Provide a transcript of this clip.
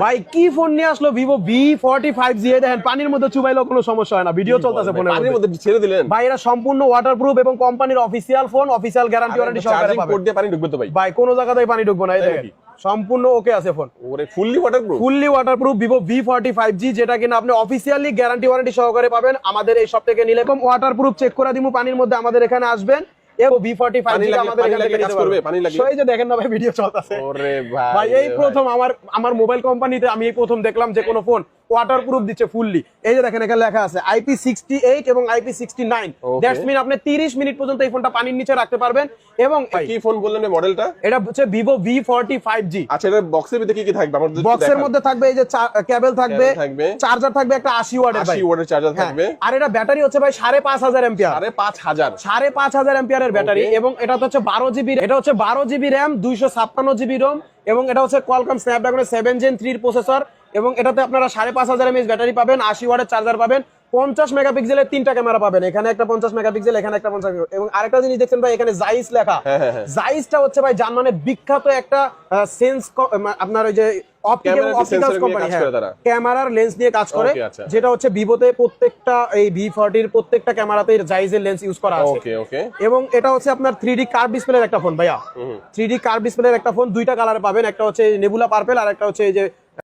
ভাই কি ফোন নিয়ে আসলো? Vivo V forty five G দেখেন পানির মধ্যে চুবাইলেও কোনো সমস্যা হয় না। ভিডিও চলতেছে ফোনের পানির মধ্যে। ছেড়ে দিলেন। ভাই এটা সম্পূর্ণ ওয়াটারপ্রুফ এবং কোম্পানির official phone official guarantee warranty সহকারে পাবেন দিয়ে পানি ঢুকবে তো ভাই। ভাই কোনো জায়গাতেই পানি ঢুকবে না এই দেখেন। সম্পূর্ণ ওকে আছে ফোন ওরে fully waterproof fully waterproof Vivo V forty five G যেটা কিনা আপনি অফিসিয়ালি গ্যারান্টি ওয়ারেন্টি সহকারে পাবেন। আমাদের এই সব থেকে নিলে ওয়াটারপ্রুফ চেক করে দিব পানির মধ্যে আমাদের এখানে আসবেন। আমাদের পানি এখান লাগলে থেকে কাজ করবে? পানি লাগলে? So, যে দেখেন না ভাই ভিডিও চলতেছে ওরে ভাই ভাই এই প্রথম আমার আমার মোবাইল কোম্পানিতে আমি এই প্রথম দেখলাম যে কোনো ফোন ওয়াটারপ্রুফ দিচ্ছে ফুললি এই যে দেখেন এখানে লেখা আছে আইপি সিক্সটি এইট এবং IP sixty nine that's mean আপনি তিরিশ মিনিট পর্যন্ত এই ফোনটা পানির নিচে রাখতে পারবেন এবং কি ফোন বললেন মডেলটা এটা হচ্ছে Vivo V forty five G আচ্ছা এটা বক্সের ভিতরে কি কি থাকবে? আমাদের বক্সের মধ্যে থাকবে এই যে কেবল থাকবে চার্জার থাকবে। একটা আশি ওয়াটের 80 ওয়াটের চার্জার হ্যাঁ, থাকবে। আর এটা ব্যাটারি হচ্ছে ভাই সাড়ে পাঁচ হাজার এম্পিয়ার সাড়ে পাঁচ হাজার। সাড়ে পাঁচ হাজার এম্পিয়ারের ব্যাটারি এবং এটা হচ্ছে বারো জিবি এটা হচ্ছে বারো জিবি র্যাম দুইশো ছাপ্পান্ন জিবি রোম এবং এটা হচ্ছে কোয়ালকম স্ন্যাপড্রাগনের সেভেন জেন থ্রির প্রসেসর এবং এটাতে আপনারা সাড়ে পাঁচ হাজার এমএস ব্যাটারি পাবেন আশি ওয়াটের চার্জার পাবেন পঞ্চাশ মেগাপিক্সেলের তিনটা ক্যামেরা পাবেন। এখানে একটা পঞ্চাশ মেগাপিক্সেল এখানে একটা পঞ্চাশ এবং আরেকটা জিনিস দেখছেন ভাই এখানে জাইস লেখা। হ্যাঁ, হ্যাঁ, হ্যাঁ। জাইসটা হচ্ছে ভাই জার্মানের বিখ্যাত একটা সেন্স আপনার ওই যে করে। ক্যামেরার লেন্স নিয়ে কাজ করে। আচ্ছা। যেটা হচ্ছে ভিভোতে প্রত্যেকটা এই ভি ফর্টির প্রত্যেকটা ক্যামেরাতে জাইজের লেন্স ইউজ করা আছে। এবং এটা হচ্ছে আপনার থ্রি ডি কার্ভ ডিসপ্লের একটা ফোন ভাইয়া। থ্রি ডি কার্ভ ডিসপ্লের একটা ফোন দুইটা কালার পাবেন। একটা হচ্ছে নেবুলা পার্পেল আর একটা হচ্ছে এই যে